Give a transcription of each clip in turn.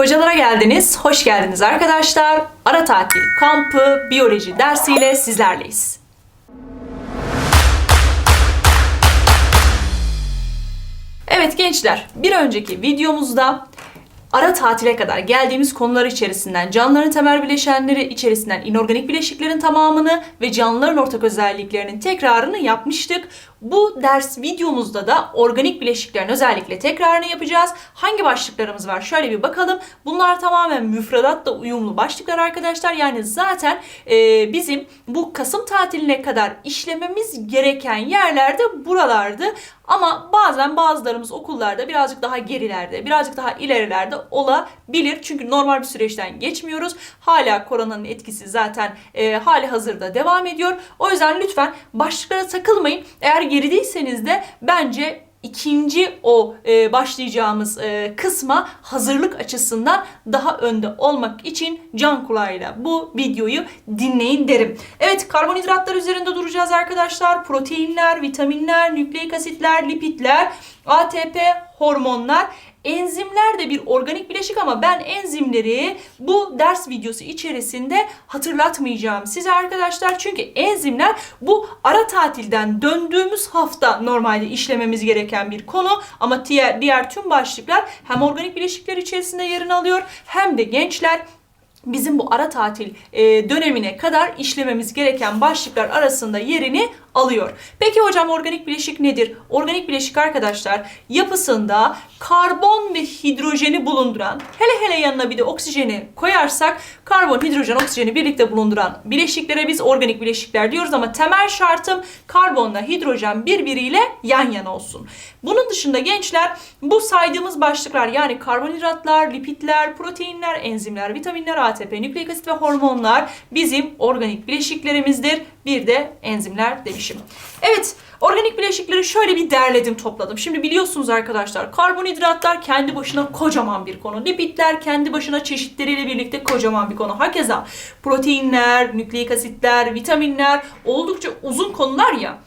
Hocalara geldiniz, hoş geldiniz arkadaşlar. Ara tatil kampı biyoloji dersiyle sizlerleyiz. Evet gençler, bir önceki videomuzda ara tatile kadar geldiğimiz konular içerisinden canlıların temel bileşenleri içerisinden inorganik bileşiklerin tamamını ve canlıların ortak özelliklerinin tekrarını yapmıştık. Bu ders videomuzda da organik bileşiklerin özellikle tekrarını yapacağız. Hangi başlıklarımız var? Şöyle bir bakalım. Bunlar tamamen müfredatla uyumlu başlıklar arkadaşlar. Yani zaten e, bizim bu Kasım tatiline kadar işlememiz gereken yerlerde buralardı. Ama bazen bazılarımız okullarda birazcık daha gerilerde, birazcık daha ilerilerde olabilir. Çünkü normal bir süreçten geçmiyoruz. Hala koronanın etkisi zaten e, hali hazırda devam ediyor. O yüzden lütfen başlıklara takılmayın. Eğer gerideyseniz de bence ikinci o e, başlayacağımız e, kısma hazırlık açısından daha önde olmak için can kulağıyla bu videoyu dinleyin derim. Evet karbonhidratlar üzerinde duracağız arkadaşlar. Proteinler, vitaminler, nükleik asitler, lipidler, ATP, hormonlar. Enzimler de bir organik bileşik ama ben enzimleri bu ders videosu içerisinde hatırlatmayacağım size arkadaşlar. Çünkü enzimler bu ara tatilden döndüğümüz hafta normalde işlememiz gereken bir konu. Ama diğer, diğer tüm başlıklar hem organik bileşikler içerisinde yerini alıyor hem de gençler bizim bu ara tatil e, dönemine kadar işlememiz gereken başlıklar arasında yerini alıyor. Peki hocam organik bileşik nedir? Organik bileşik arkadaşlar yapısında karbon ve hidrojeni bulunduran hele hele yanına bir de oksijeni koyarsak karbon, hidrojen, oksijeni birlikte bulunduran bileşiklere biz organik bileşikler diyoruz ama temel şartım karbonla hidrojen birbiriyle yan yana olsun. Bunun dışında gençler bu saydığımız başlıklar yani karbonhidratlar, lipidler, proteinler, enzimler, vitaminler, ATP, nükleik asit ve hormonlar bizim organik bileşiklerimizdir. Bir de enzimler demişim. Evet, organik bileşikleri şöyle bir derledim, topladım. Şimdi biliyorsunuz arkadaşlar, karbonhidratlar kendi başına kocaman bir konu. Lipidler kendi başına çeşitleriyle birlikte kocaman bir konu. Hakeza proteinler, nükleik asitler, vitaminler oldukça uzun konular ya.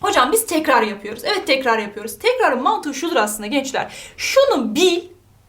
Hocam biz tekrar yapıyoruz. Evet tekrar yapıyoruz. Tekrarın mantığı şudur aslında gençler. Şunu bil,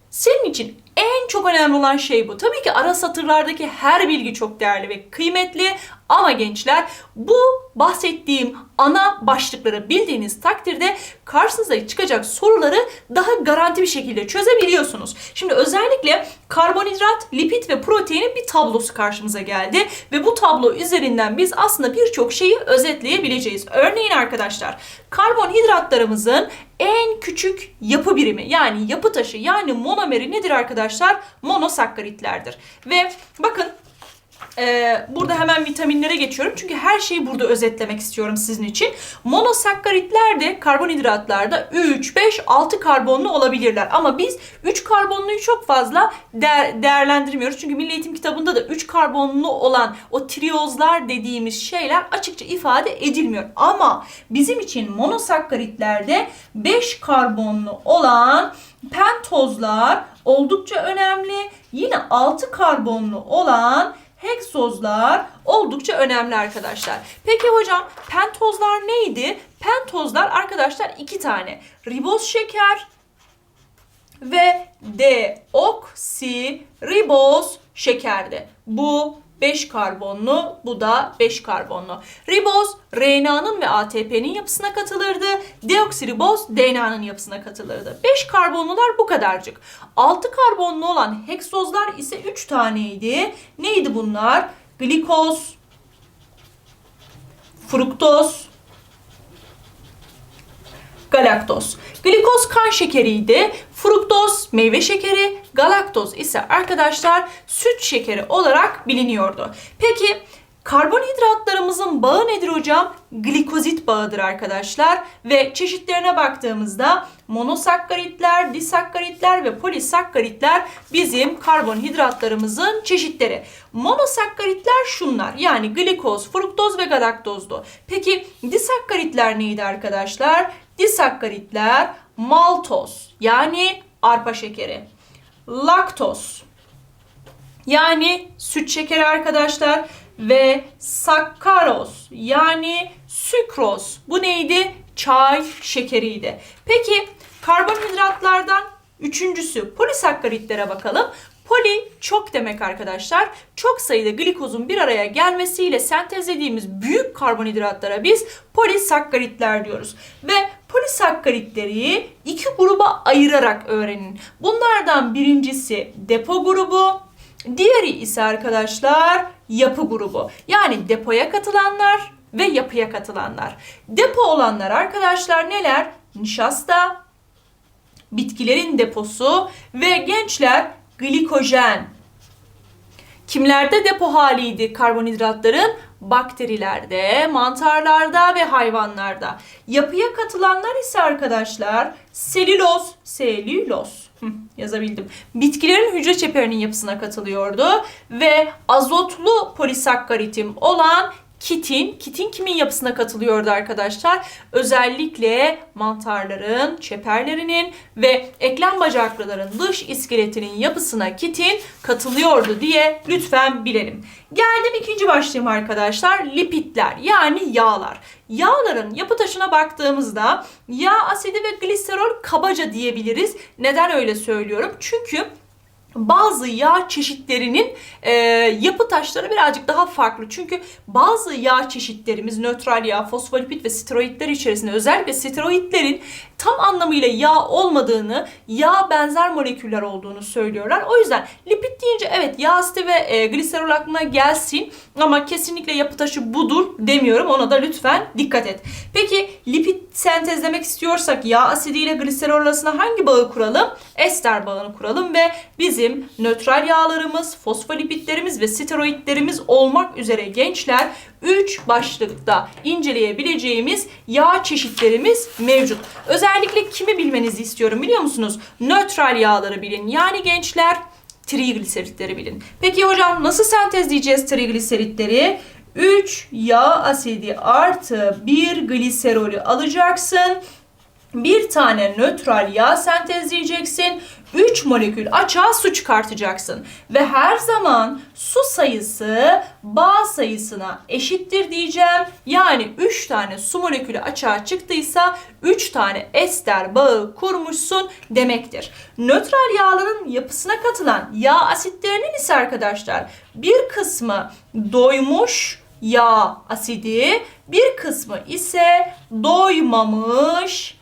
senin için en çok önemli olan şey bu. Tabii ki ara satırlardaki her bilgi çok değerli ve kıymetli ama gençler bu bahsettiğim ana başlıkları bildiğiniz takdirde karşınıza çıkacak soruları daha garanti bir şekilde çözebiliyorsunuz. Şimdi özellikle karbonhidrat, lipid ve proteinin bir tablosu karşımıza geldi ve bu tablo üzerinden biz aslında birçok şeyi özetleyebileceğiz. Örneğin arkadaşlar karbonhidratlarımızın en küçük yapı birimi yani yapı taşı yani monomeri nedir arkadaşlar? Monosakkaritlerdir. Ve bakın ee, burada hemen vitaminlere geçiyorum. Çünkü her şeyi burada özetlemek istiyorum sizin için. Monosakkaritler de karbonhidratlarda 3, 5, 6 karbonlu olabilirler. Ama biz 3 karbonluyu çok fazla değer, değerlendirmiyoruz. Çünkü Milli Eğitim kitabında da 3 karbonlu olan o triozlar dediğimiz şeyler açıkça ifade edilmiyor. Ama bizim için monosakkaritlerde 5 karbonlu olan pentozlar oldukça önemli. Yine 6 karbonlu olan heksozlar oldukça önemli arkadaşlar. Peki hocam pentozlar neydi? Pentozlar arkadaşlar iki tane. Riboz şeker ve deoksiriboz şekerdi. Bu 5 karbonlu, bu da 5 karbonlu. Riboz RNA'nın ve ATP'nin yapısına katılırdı. Deoksiriboz DNA'nın yapısına katılırdı. 5 karbonlular bu kadarcık. 6 karbonlu olan heksozlar ise 3 taneydi. Neydi bunlar? Glikoz, fruktoz, galaktoz. Glikoz kan şekeriydi. Fruktoz meyve şekeri, galaktoz ise arkadaşlar süt şekeri olarak biliniyordu. Peki karbonhidratlarımızın bağı nedir hocam? Glikozit bağıdır arkadaşlar ve çeşitlerine baktığımızda monosakkaritler, disakkaritler ve polisakkaritler bizim karbonhidratlarımızın çeşitleri. Monosakkaritler şunlar yani glikoz, fruktoz ve galaktozdu. Peki disakkaritler neydi arkadaşlar? Disakkaritler maltoz yani arpa şekeri, laktoz yani süt şekeri arkadaşlar ve sakkaroz yani sükroz. Bu neydi? Çay şekeriydi. Peki karbonhidratlardan Üçüncüsü polisakkaritlere bakalım. Poli çok demek arkadaşlar. Çok sayıda glikozun bir araya gelmesiyle sentezlediğimiz büyük karbonhidratlara biz polisakkaritler diyoruz. Ve polisakkaritleri iki gruba ayırarak öğrenin. Bunlardan birincisi depo grubu, diğeri ise arkadaşlar yapı grubu. Yani depoya katılanlar ve yapıya katılanlar. Depo olanlar arkadaşlar neler? Nişasta, bitkilerin deposu ve gençler glikojen. Kimlerde depo haliydi karbonhidratların? Bakterilerde, mantarlarda ve hayvanlarda. Yapıya katılanlar ise arkadaşlar selüloz, selüloz yazabildim. Bitkilerin hücre çeperinin yapısına katılıyordu ve azotlu polisakkaritim olan kitin, kitin kimin yapısına katılıyordu arkadaşlar? Özellikle mantarların, çeperlerinin ve eklem bacaklıların dış iskeletinin yapısına kitin katılıyordu diye lütfen bilelim. Geldim ikinci başlığım arkadaşlar. Lipidler yani yağlar. Yağların yapı taşına baktığımızda yağ asidi ve gliserol kabaca diyebiliriz. Neden öyle söylüyorum? Çünkü bazı yağ çeşitlerinin e, yapı taşları birazcık daha farklı. Çünkü bazı yağ çeşitlerimiz nötral yağ, fosfolipid ve steroidler içerisinde özellikle steroidlerin tam anlamıyla yağ olmadığını, yağ benzer moleküller olduğunu söylüyorlar. O yüzden lipid deyince evet yağ asidi ve e, gliserol aklına gelsin ama kesinlikle yapı taşı budur demiyorum. Ona da lütfen dikkat et. Peki lipid sentezlemek istiyorsak yağ asidi ile gliserol arasında hangi bağı kuralım? Ester bağını kuralım ve bizim nötral yağlarımız, fosfolipidlerimiz ve steroidlerimiz olmak üzere gençler 3 başlıkta inceleyebileceğimiz yağ çeşitlerimiz mevcut. Özellikle kimi bilmenizi istiyorum biliyor musunuz? Nötral yağları bilin. Yani gençler trigliseritleri bilin. Peki hocam nasıl sentezleyeceğiz trigliseritleri? 3 yağ asidi artı 1 gliserolü alacaksın. Bir tane nötral yağ sentezleyeceksin. 3 molekül açığa su çıkartacaksın. Ve her zaman su sayısı bağ sayısına eşittir diyeceğim. Yani 3 tane su molekülü açığa çıktıysa 3 tane ester bağı kurmuşsun demektir. Nötral yağların yapısına katılan yağ asitlerinin ise arkadaşlar bir kısmı doymuş yağ asidi, bir kısmı ise doymamış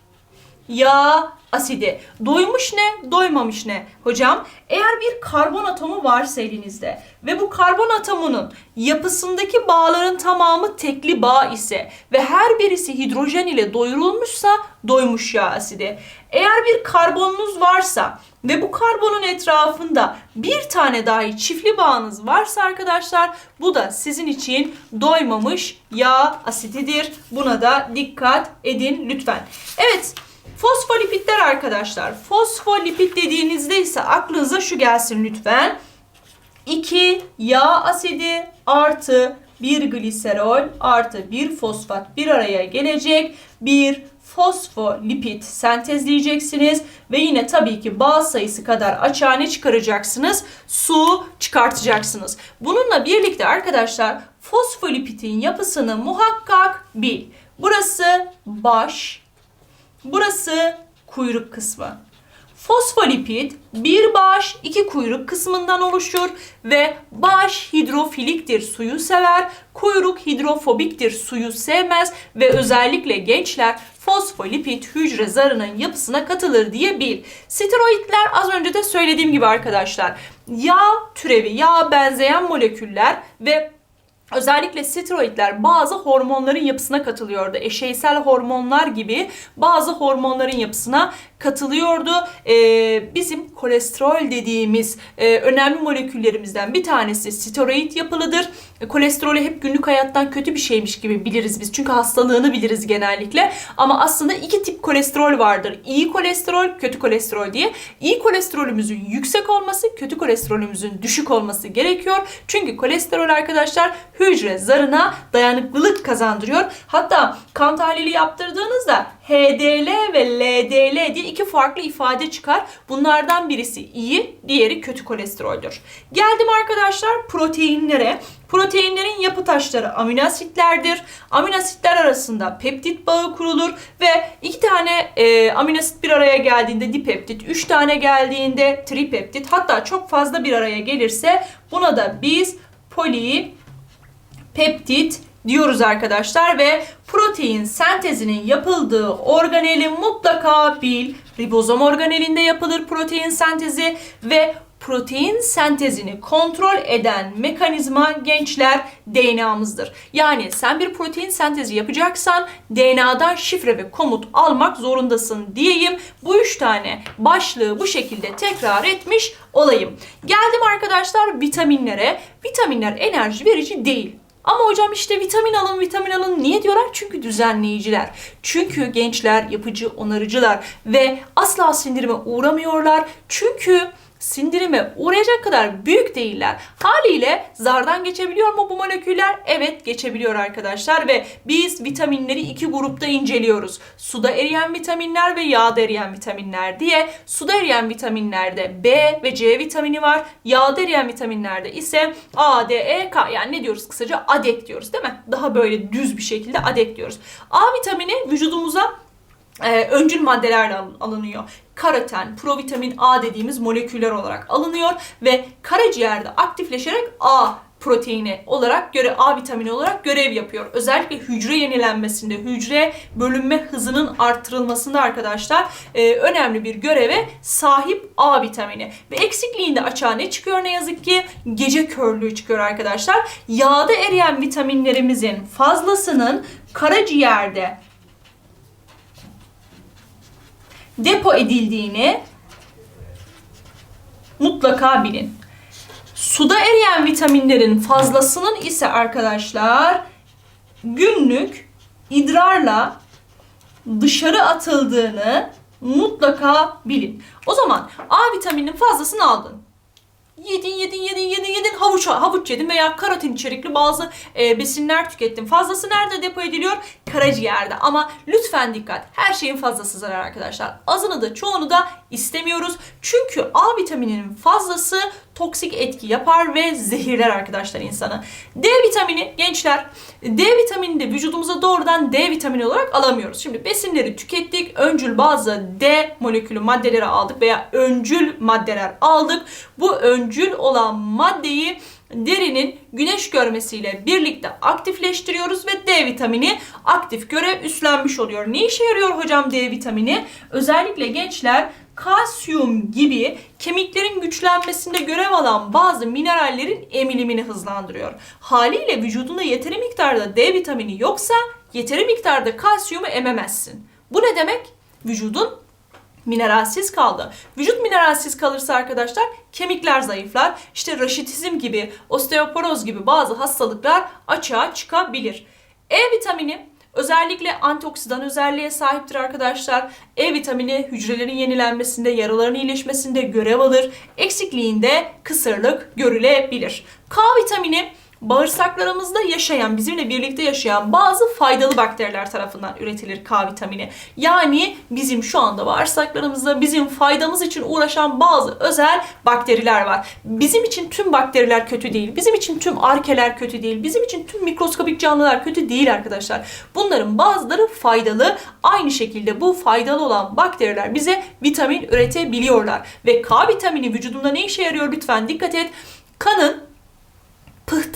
yağ asidi. Doymuş ne? Doymamış ne? Hocam eğer bir karbon atomu varsa elinizde ve bu karbon atomunun yapısındaki bağların tamamı tekli bağ ise ve her birisi hidrojen ile doyurulmuşsa doymuş yağ asidi. Eğer bir karbonunuz varsa ve bu karbonun etrafında bir tane dahi çiftli bağınız varsa arkadaşlar bu da sizin için doymamış yağ asididir. Buna da dikkat edin lütfen. Evet Fosfolipidler arkadaşlar. Fosfolipid dediğinizde ise aklınıza şu gelsin lütfen. 2 yağ asidi artı 1 gliserol artı 1 fosfat bir araya gelecek. Bir fosfolipid sentezleyeceksiniz ve yine tabii ki bağ sayısı kadar açığa ne çıkaracaksınız? Su çıkartacaksınız. Bununla birlikte arkadaşlar fosfolipidin yapısını muhakkak bil. Burası baş, Burası kuyruk kısmı. Fosfolipid bir baş iki kuyruk kısmından oluşur ve baş hidrofiliktir suyu sever, kuyruk hidrofobiktir suyu sevmez ve özellikle gençler fosfolipid hücre zarının yapısına katılır diye bil. Steroidler az önce de söylediğim gibi arkadaşlar yağ türevi, yağ benzeyen moleküller ve Özellikle steroidler bazı hormonların yapısına katılıyordu. Eşeysel hormonlar gibi bazı hormonların yapısına katılıyordu. Ee, bizim kolesterol dediğimiz e, önemli moleküllerimizden bir tanesi steroid yapılıdır. E, kolesterolü hep günlük hayattan kötü bir şeymiş gibi biliriz biz. Çünkü hastalığını biliriz genellikle. Ama aslında iki tip kolesterol vardır. İyi kolesterol, kötü kolesterol diye. İyi kolesterolümüzün yüksek olması, kötü kolesterolümüzün düşük olması gerekiyor. Çünkü kolesterol arkadaşlar hücre zarına dayanıklılık kazandırıyor. Hatta kan tahlili yaptırdığınızda HDL ve LDL diye iki farklı ifade çıkar. Bunlardan birisi iyi, diğeri kötü kolesteroldür. Geldim arkadaşlar proteinlere. Proteinlerin yapı taşları amino asitlerdir. Amino asitler arasında peptit bağı kurulur ve iki tane e, amino asit bir araya geldiğinde dipeptit, üç tane geldiğinde tripeptit hatta çok fazla bir araya gelirse buna da biz polipeptit diyoruz arkadaşlar ve protein sentezinin yapıldığı organeli mutlaka bil. Ribozom organelinde yapılır protein sentezi ve protein sentezini kontrol eden mekanizma gençler DNA'mızdır. Yani sen bir protein sentezi yapacaksan DNA'dan şifre ve komut almak zorundasın diyeyim. Bu üç tane başlığı bu şekilde tekrar etmiş olayım. Geldim arkadaşlar vitaminlere. Vitaminler enerji verici değil. Ama hocam işte vitamin alın vitamin alın niye diyorlar? Çünkü düzenleyiciler. Çünkü gençler yapıcı onarıcılar ve asla sindirime uğramıyorlar. Çünkü sindirime uğrayacak kadar büyük değiller. Haliyle zardan geçebiliyor mu bu moleküller? Evet geçebiliyor arkadaşlar ve biz vitaminleri iki grupta inceliyoruz. Suda eriyen vitaminler ve yağda eriyen vitaminler diye. Suda eriyen vitaminlerde B ve C vitamini var. Yağda eriyen vitaminlerde ise A, D, E, K yani ne diyoruz kısaca adek diyoruz değil mi? Daha böyle düz bir şekilde adek diyoruz. A vitamini vücudumuza e, öncül maddelerle al- alınıyor. Karoten, provitamin A dediğimiz moleküller olarak alınıyor ve karaciğerde aktifleşerek A proteini olarak göre A vitamini olarak görev yapıyor. Özellikle hücre yenilenmesinde, hücre bölünme hızının arttırılmasında arkadaşlar e, önemli bir göreve sahip A vitamini. Ve eksikliğinde açığa ne çıkıyor ne yazık ki? Gece körlüğü çıkıyor arkadaşlar. Yağda eriyen vitaminlerimizin fazlasının karaciğerde depo edildiğini mutlaka bilin. Suda eriyen vitaminlerin fazlasının ise arkadaşlar günlük idrarla dışarı atıldığını mutlaka bilin. O zaman A vitamininin fazlasını aldın. Yedin, yedin, yedin, yedin, yedin. Havuç, havuç yedin veya karotin içerikli bazı e, besinler tükettin. Fazlası nerede depo ediliyor? Karaciğerde. Ama lütfen dikkat. Her şeyin fazlası zarar arkadaşlar. Azını da çoğunu da istemiyoruz. Çünkü A vitamininin fazlası toksik etki yapar ve zehirler arkadaşlar insanı. D vitamini gençler D vitamini de vücudumuza doğrudan D vitamini olarak alamıyoruz. Şimdi besinleri tükettik. Öncül bazı D molekülü maddeleri aldık veya öncül maddeler aldık. Bu öncül olan maddeyi derinin güneş görmesiyle birlikte aktifleştiriyoruz ve D vitamini aktif görev üstlenmiş oluyor. Ne işe yarıyor hocam D vitamini? Özellikle gençler kalsiyum gibi kemiklerin güçlenmesinde görev alan bazı minerallerin emilimini hızlandırıyor. Haliyle vücudunda yeteri miktarda D vitamini yoksa yeteri miktarda kalsiyumu ememezsin. Bu ne demek? Vücudun mineralsiz kaldı. Vücut mineralsiz kalırsa arkadaşlar kemikler zayıflar. İşte raşitizm gibi, osteoporoz gibi bazı hastalıklar açığa çıkabilir. E vitamini özellikle antioksidan özelliğe sahiptir arkadaşlar. E vitamini hücrelerin yenilenmesinde, yaraların iyileşmesinde görev alır. Eksikliğinde kısırlık görülebilir. K vitamini bağırsaklarımızda yaşayan, bizimle birlikte yaşayan bazı faydalı bakteriler tarafından üretilir K vitamini. Yani bizim şu anda bağırsaklarımızda bizim faydamız için uğraşan bazı özel bakteriler var. Bizim için tüm bakteriler kötü değil. Bizim için tüm arkeler kötü değil. Bizim için tüm mikroskopik canlılar kötü değil arkadaşlar. Bunların bazıları faydalı. Aynı şekilde bu faydalı olan bakteriler bize vitamin üretebiliyorlar. Ve K vitamini vücudunda ne işe yarıyor lütfen dikkat et. Kanın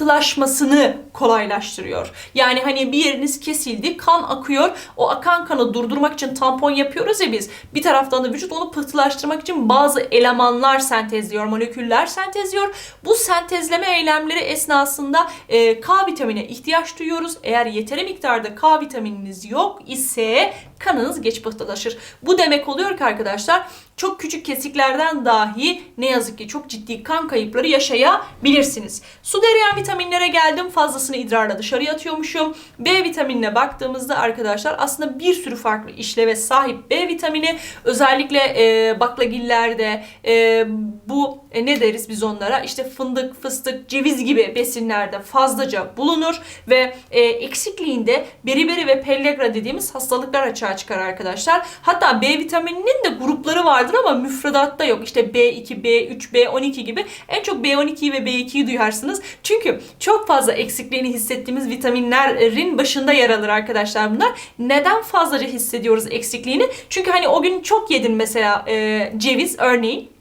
pıhtılaşmasını kolaylaştırıyor. Yani hani bir yeriniz kesildi, kan akıyor. O akan kanı durdurmak için tampon yapıyoruz ya biz. Bir taraftan da vücut onu pıhtılaştırmak için bazı elemanlar sentezliyor, moleküller sentezliyor. Bu sentezleme eylemleri esnasında e, K vitamine ihtiyaç duyuyoruz. Eğer yeteri miktarda K vitamininiz yok ise kanınız geç pıhtılaşır. Bu demek oluyor ki arkadaşlar çok küçük kesiklerden dahi ne yazık ki çok ciddi kan kayıpları yaşayabilirsiniz. Su eriyen vitaminlere geldim. Fazlasını idrarla dışarıya atıyormuşum. B vitaminine baktığımızda arkadaşlar aslında bir sürü farklı işleve sahip B vitamini özellikle e, baklagillerde e, bu e, ne deriz biz onlara işte fındık, fıstık, ceviz gibi besinlerde fazlaca bulunur ve e, eksikliğinde beriberi ve pellagra dediğimiz hastalıklar açığa çıkar arkadaşlar. Hatta B vitamininin de grupları vardır ama müfredatta yok. İşte B2, B3, B12 gibi en çok B12'yi ve B2'yi duyarsınız. Çünkü çok fazla eksikliğini hissettiğimiz vitaminlerin başında yer alır arkadaşlar bunlar. Neden fazlaca hissediyoruz eksikliğini? Çünkü hani o gün çok yedin mesela e, ceviz örneğin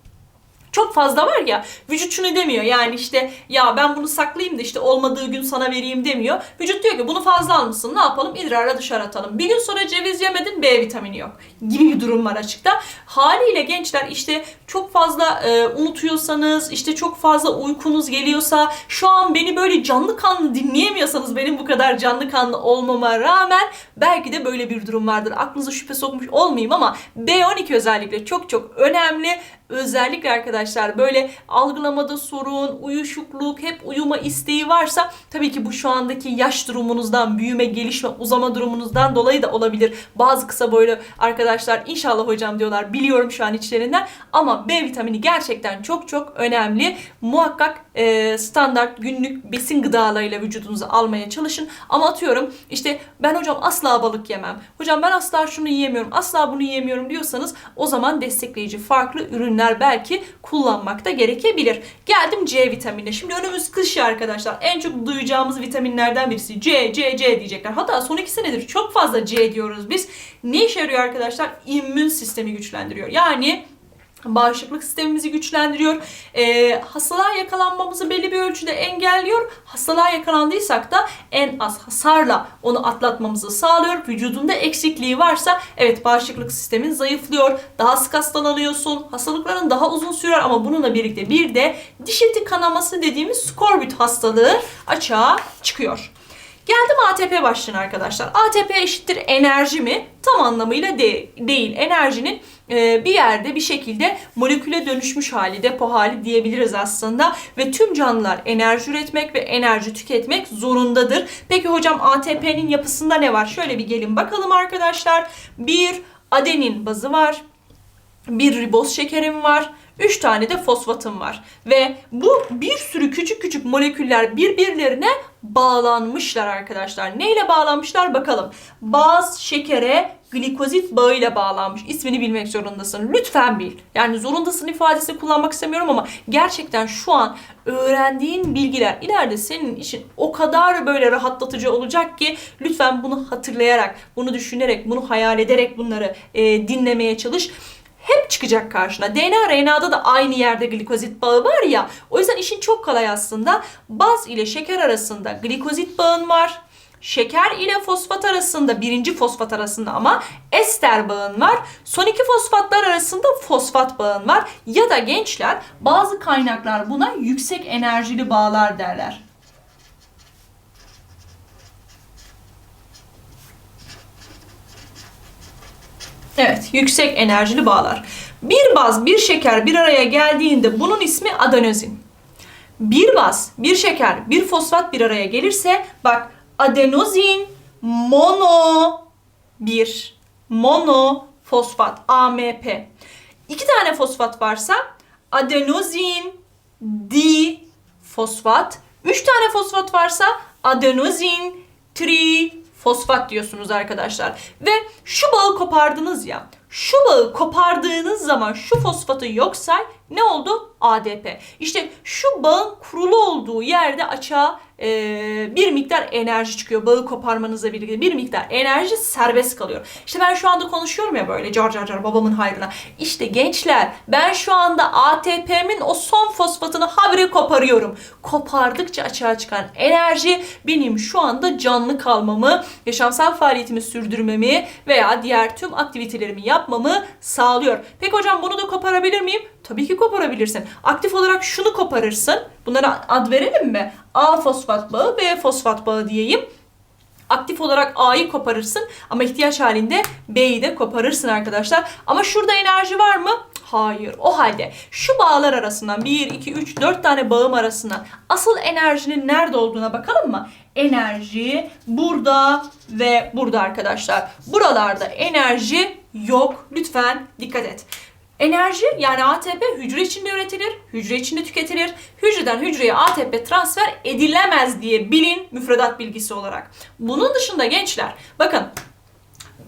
çok fazla var ya vücut şunu demiyor yani işte ya ben bunu saklayayım da işte olmadığı gün sana vereyim demiyor. Vücut diyor ki bunu fazla almışsın ne yapalım idrarla dışarı atalım. Bir gün sonra ceviz yemedin B vitamini yok gibi bir durum var açıkta. Haliyle gençler işte çok fazla e, unutuyorsanız işte çok fazla uykunuz geliyorsa şu an beni böyle canlı kanlı dinleyemiyorsanız benim bu kadar canlı kanlı olmama rağmen belki de böyle bir durum vardır. Aklınıza şüphe sokmuş olmayayım ama B12 özellikle çok çok önemli. Özellikle arkadaşlar böyle algılamada sorun, uyuşukluk, hep uyuma isteği varsa tabii ki bu şu andaki yaş durumunuzdan, büyüme, gelişme, uzama durumunuzdan dolayı da olabilir. Bazı kısa boylu arkadaşlar inşallah hocam diyorlar biliyorum şu an içlerinden ama B vitamini gerçekten çok çok önemli. Muhakkak e, standart günlük besin gıdalarıyla vücudunuza almaya çalışın. Ama atıyorum işte ben hocam asla balık yemem. Hocam ben asla şunu yiyemiyorum, asla bunu yiyemiyorum diyorsanız o zaman destekleyici farklı ürünler belki kullanmak da gerekebilir. Geldim C vitaminine. Şimdi önümüz kış arkadaşlar. En çok duyacağımız vitaminlerden birisi C, C, C diyecekler. Hatta son iki senedir çok fazla C diyoruz biz. Ne işe yarıyor arkadaşlar? İmmün sistemi güçlendiriyor. Yani bağışıklık sistemimizi güçlendiriyor. Ee, hastalığa yakalanmamızı belli bir ölçüde engelliyor. Hastalığa yakalandıysak da en az hasarla onu atlatmamızı sağlıyor. Vücudunda eksikliği varsa evet bağışıklık sistemin zayıflıyor. Daha sık hastalanıyorsun. Hastalıkların daha uzun sürer ama bununla birlikte bir de diş eti kanaması dediğimiz skorbut hastalığı açığa çıkıyor. Geldim ATP başlığına arkadaşlar. ATP eşittir enerji mi? Tam anlamıyla de- değil. Enerjinin e, bir yerde bir şekilde moleküle dönüşmüş hali, depo hali diyebiliriz aslında. Ve tüm canlılar enerji üretmek ve enerji tüketmek zorundadır. Peki hocam ATP'nin yapısında ne var? Şöyle bir gelin bakalım arkadaşlar. Bir adenin bazı var. Bir riboz şekerim var. 3 tane de fosfatım var. Ve bu bir sürü küçük küçük moleküller birbirlerine bağlanmışlar arkadaşlar. Neyle bağlanmışlar bakalım. Baz şekere glikozit bağıyla bağlanmış. İsmini bilmek zorundasın. Lütfen bil. Yani zorundasın ifadesini kullanmak istemiyorum ama gerçekten şu an öğrendiğin bilgiler ileride senin için o kadar böyle rahatlatıcı olacak ki lütfen bunu hatırlayarak, bunu düşünerek, bunu hayal ederek bunları e, dinlemeye çalış hep çıkacak karşına. DNA RNA'da da aynı yerde glikozit bağı var ya. O yüzden işin çok kolay aslında. Baz ile şeker arasında glikozit bağın var. Şeker ile fosfat arasında birinci fosfat arasında ama ester bağın var. Son iki fosfatlar arasında fosfat bağın var. Ya da gençler bazı kaynaklar buna yüksek enerjili bağlar derler. Evet, yüksek enerjili bağlar. Bir baz, bir şeker bir araya geldiğinde bunun ismi adenozin. Bir baz, bir şeker, bir fosfat bir araya gelirse bak adenozin mono bir mono fosfat AMP. İki tane fosfat varsa adenozin di fosfat. Üç tane fosfat varsa adenozin tri fosfat diyorsunuz arkadaşlar. Ve şu bağı kopardınız ya. Şu bağı kopardığınız zaman şu fosfatı yok say ne oldu? ADP. İşte şu bağın kurulu olduğu yerde açığa e, bir miktar enerji çıkıyor. Bağı koparmanızla birlikte bir miktar enerji serbest kalıyor. İşte ben şu anda konuşuyorum ya böyle car car car babamın hayrına. İşte gençler ben şu anda ATP'min o son fosfatını habire koparıyorum. Kopardıkça açığa çıkan enerji benim şu anda canlı kalmamı, yaşamsal faaliyetimi sürdürmemi veya diğer tüm aktivitelerimi yapmamı sağlıyor. Peki hocam bunu da koparabilir miyim? Tabii ki koparabilirsin. Aktif olarak şunu koparırsın. Bunlara ad verelim mi? A fosfat bağı, B fosfat bağı diyeyim. Aktif olarak A'yı koparırsın ama ihtiyaç halinde B'yi de koparırsın arkadaşlar. Ama şurada enerji var mı? Hayır. O halde şu bağlar arasından 1, 2, 3, 4 tane bağım arasından asıl enerjinin nerede olduğuna bakalım mı? Enerji burada ve burada arkadaşlar. Buralarda enerji yok. Lütfen dikkat et. Enerji yani ATP hücre içinde üretilir, hücre içinde tüketilir. Hücreden hücreye ATP transfer edilemez diye bilin müfredat bilgisi olarak. Bunun dışında gençler bakın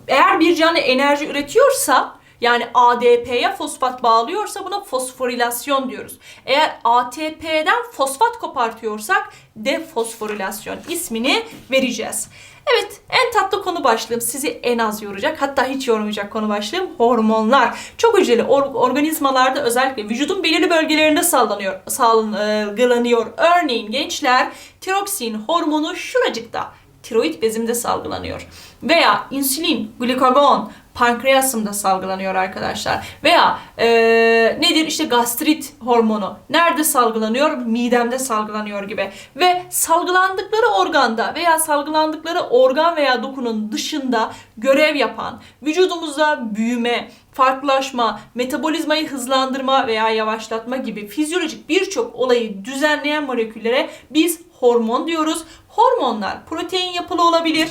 eğer bir canlı enerji üretiyorsa yani ADP'ye fosfat bağlıyorsa buna fosforilasyon diyoruz. Eğer ATP'den fosfat kopartıyorsak defosforilasyon ismini vereceğiz. Evet en tatlı konu başlığım sizi en az yoracak hatta hiç yormayacak konu başlığım hormonlar. Çok hücreli or- organizmalarda özellikle vücudun belirli bölgelerinde sallanıyor, salgılanıyor. Örneğin gençler tiroksin hormonu şuracıkta tiroid bezimde salgılanıyor. Veya insülin, glikagon pankreasımda salgılanıyor arkadaşlar. Veya eee, nedir işte gastrit hormonu nerede salgılanıyor? Midemde salgılanıyor gibi. Ve salgılandıkları organda veya salgılandıkları organ veya dokunun dışında görev yapan, vücudumuzda büyüme, farklılaşma, metabolizmayı hızlandırma veya yavaşlatma gibi fizyolojik birçok olayı düzenleyen moleküllere biz hormon diyoruz. Hormonlar protein yapılı olabilir.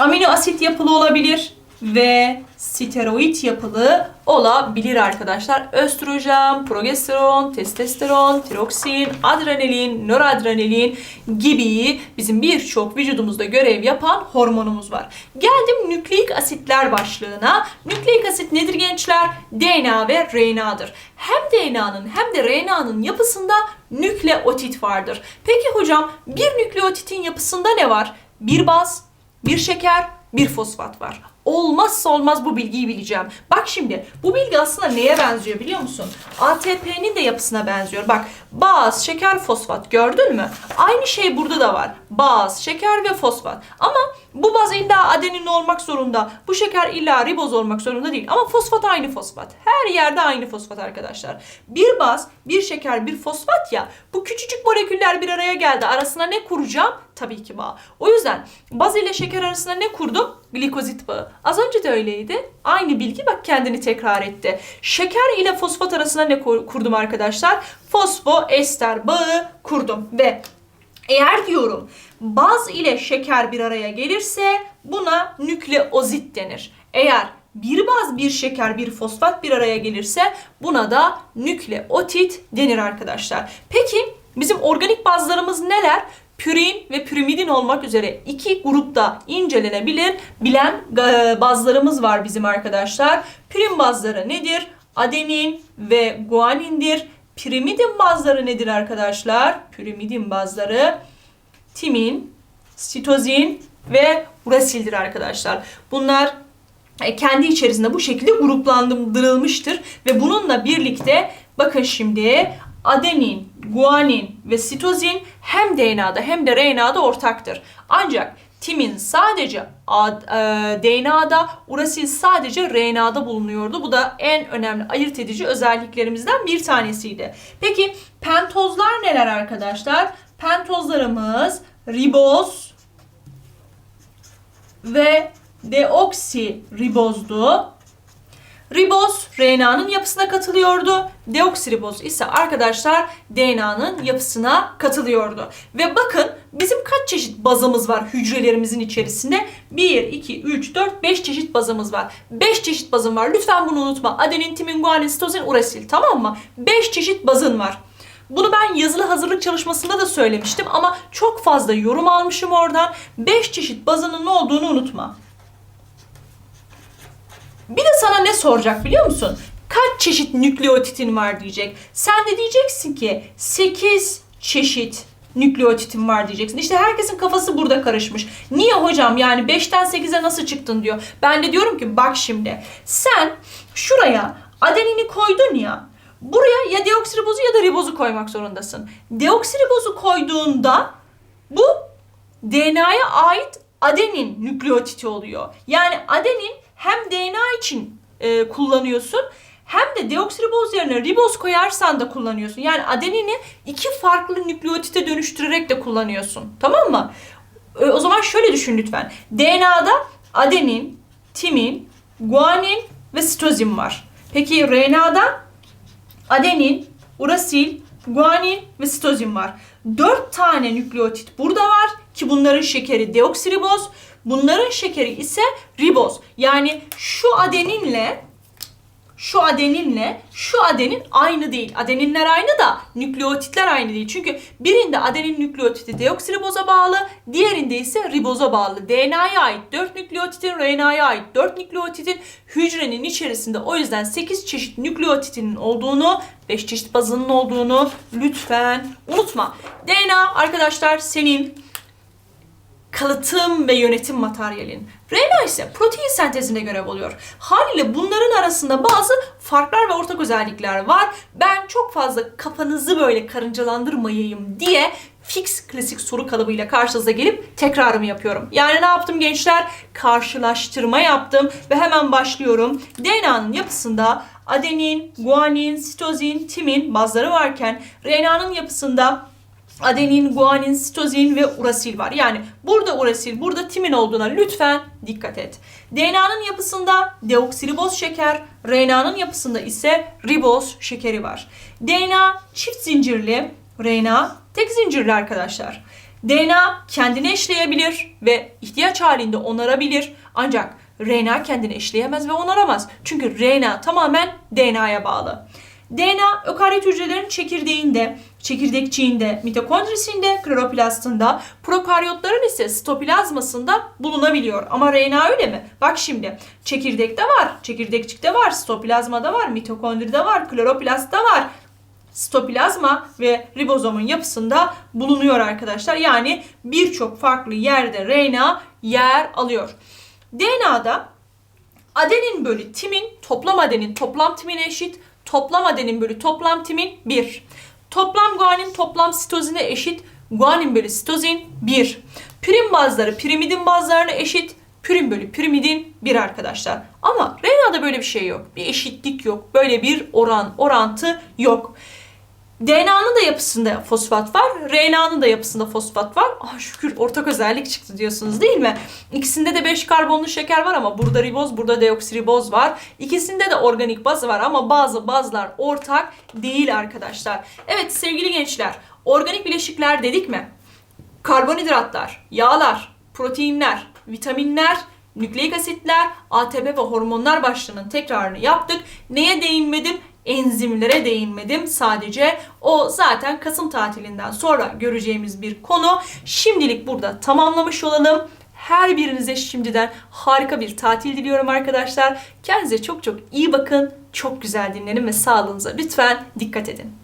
Amino asit yapılı olabilir ve steroid yapılı olabilir arkadaşlar. Östrojen, progesteron, testosteron, tiroksin, adrenalin, noradrenalin gibi bizim birçok vücudumuzda görev yapan hormonumuz var. Geldim nükleik asitler başlığına. Nükleik asit nedir gençler? DNA ve RNA'dır. Hem DNA'nın hem de RNA'nın yapısında nükleotit vardır. Peki hocam bir nükleotitin yapısında ne var? Bir baz, bir şeker, bir fosfat var. Olmazsa olmaz bu bilgiyi bileceğim. Bak şimdi bu bilgi aslında neye benziyor biliyor musun? ATP'nin de yapısına benziyor. Bak baz, şeker, fosfat gördün mü? Aynı şey burada da var. Baz, şeker ve fosfat. Ama bu baz illa adenin olmak zorunda. Bu şeker illa riboz olmak zorunda değil. Ama fosfat aynı fosfat. Her yerde aynı fosfat arkadaşlar. Bir baz, bir şeker, bir fosfat ya. Bu küçücük moleküller bir araya geldi. Arasına ne kuracağım? Tabii ki bağ. O yüzden baz ile şeker arasında ne kurdum? Glikozit bağı. Az önce de öyleydi. Aynı bilgi bak kendini tekrar etti. Şeker ile fosfat arasında ne kur- kurdum arkadaşlar? Fosfoester bağı kurdum ve eğer diyorum baz ile şeker bir araya gelirse buna nükleozit denir. Eğer bir baz, bir şeker, bir fosfat bir araya gelirse buna da nükleotit denir arkadaşlar. Peki bizim organik bazlarımız neler? Pürin ve pürimidin olmak üzere iki grupta incelenebilir bilen e, bazlarımız var bizim arkadaşlar. Pürin bazları nedir? Adenin ve guanindir. Pirimidin bazları nedir arkadaşlar? Pirimidin bazları timin, sitozin ve urasildir arkadaşlar. Bunlar e, kendi içerisinde bu şekilde gruplandırılmıştır ve bununla birlikte bakın şimdi adenin, guanin ve sitozin hem DNA'da hem de RNA'da ortaktır. Ancak timin sadece ad- e, DNA'da, urasil sadece RNA'da bulunuyordu. Bu da en önemli ayırt edici özelliklerimizden bir tanesiydi. Peki pentozlar neler arkadaşlar? Pentozlarımız riboz ve deoksiribozdu. Riboz RNA'nın yapısına katılıyordu. Deoksiriboz ise arkadaşlar DNA'nın yapısına katılıyordu. Ve bakın bizim kaç çeşit bazımız var hücrelerimizin içerisinde? 1, 2, 3, 4, 5 çeşit bazımız var. 5 çeşit bazım var. Lütfen bunu unutma. Adenin, timin, guanin, sitozin, urasil tamam mı? 5 çeşit bazın var. Bunu ben yazılı hazırlık çalışmasında da söylemiştim ama çok fazla yorum almışım oradan. 5 çeşit bazının ne olduğunu unutma. Bir de sana ne soracak biliyor musun? Kaç çeşit nükleotitin var diyecek. Sen de diyeceksin ki 8 çeşit nükleotitin var diyeceksin. İşte herkesin kafası burada karışmış. Niye hocam yani 5'ten 8'e nasıl çıktın diyor. Ben de diyorum ki bak şimdi sen şuraya adenini koydun ya. Buraya ya deoksiribozu ya da ribozu koymak zorundasın. Deoksiribozu koyduğunda bu DNA'ya ait adenin nükleotiti oluyor. Yani adenin hem DNA için e, kullanıyorsun hem de deoksiriboz yerine riboz koyarsan da kullanıyorsun. Yani adenini iki farklı nükleotite dönüştürerek de kullanıyorsun. Tamam mı? E, O zaman şöyle düşün lütfen. DNA'da adenin, timin, guanin ve sitozin var. Peki RNA'da adenin, urasil, guanin ve sitozin var. Dört tane nükleotit burada var ki bunların şekeri deoksiriboz, bunların şekeri ise riboz. Yani şu adeninle şu adeninle şu adenin aynı değil. Adeninler aynı da nükleotitler aynı değil. Çünkü birinde adenin nükleotidi deoksiriboza bağlı, diğerinde ise riboza bağlı. DNA'ya ait 4 nükleotitin, RNA'ya ait 4 nükleotitin hücrenin içerisinde o yüzden 8 çeşit nükleotitinin olduğunu, 5 çeşit bazının olduğunu lütfen unutma. DNA arkadaşlar senin kalıtım ve yönetim materyalin. RNA ise protein sentezine görev alıyor. Haliyle bunların arasında bazı farklar ve ortak özellikler var. Ben çok fazla kafanızı böyle karıncalandırmayayım diye fix klasik soru kalıbıyla karşınıza gelip tekrarımı yapıyorum. Yani ne yaptım gençler? Karşılaştırma yaptım ve hemen başlıyorum. DNA'nın yapısında adenin, guanin, sitozin, timin bazları varken RNA'nın yapısında adenin, guanin, sitozin ve urasil var. Yani burada urasil, burada timin olduğuna lütfen dikkat et. DNA'nın yapısında deoksiriboz şeker, RNA'nın yapısında ise riboz şekeri var. DNA çift zincirli, RNA tek zincirli arkadaşlar. DNA kendini eşleyebilir ve ihtiyaç halinde onarabilir. Ancak RNA kendini eşleyemez ve onaramaz. Çünkü RNA tamamen DNA'ya bağlı. DNA ökaryot hücrelerin çekirdeğinde, çekirdekçiğinde, mitokondrisinde, kloroplastında, prokaryotların ise sitoplazmasında bulunabiliyor. Ama RNA öyle mi? Bak şimdi çekirdekte var, çekirdekçikte var, sitoplazmada var, mitokondride var, kloroplastta var. Sitoplazma ve ribozomun yapısında bulunuyor arkadaşlar. Yani birçok farklı yerde RNA yer alıyor. DNA'da adenin bölü timin toplam adenin toplam timine eşit. Toplam adenin bölü toplam timin 1. Toplam guanin toplam sitozine eşit. Guanin bölü sitozin 1. Pürin bazları pirimidin bazlarına eşit. Pürin bölü pirimidin 1 arkadaşlar. Ama RNA'da böyle bir şey yok. Bir eşitlik yok. Böyle bir oran, orantı yok. DNA'nın da yapısında fosfat var, RNA'nın da yapısında fosfat var. Ah şükür ortak özellik çıktı diyorsunuz değil mi? İkisinde de 5 karbonlu şeker var ama burada riboz, burada deoksiriboz var. İkisinde de organik baz var ama bazı bazlar ortak değil arkadaşlar. Evet sevgili gençler, organik bileşikler dedik mi? Karbonhidratlar, yağlar, proteinler, vitaminler, nükleik asitler, ATP ve hormonlar başlığının tekrarını yaptık. Neye değinmedim? Enzimlere değinmedim sadece. O zaten Kasım tatilinden sonra göreceğimiz bir konu. Şimdilik burada tamamlamış olalım. Her birinize şimdiden harika bir tatil diliyorum arkadaşlar. Kendinize çok çok iyi bakın. Çok güzel dinlenin ve sağlığınıza lütfen dikkat edin.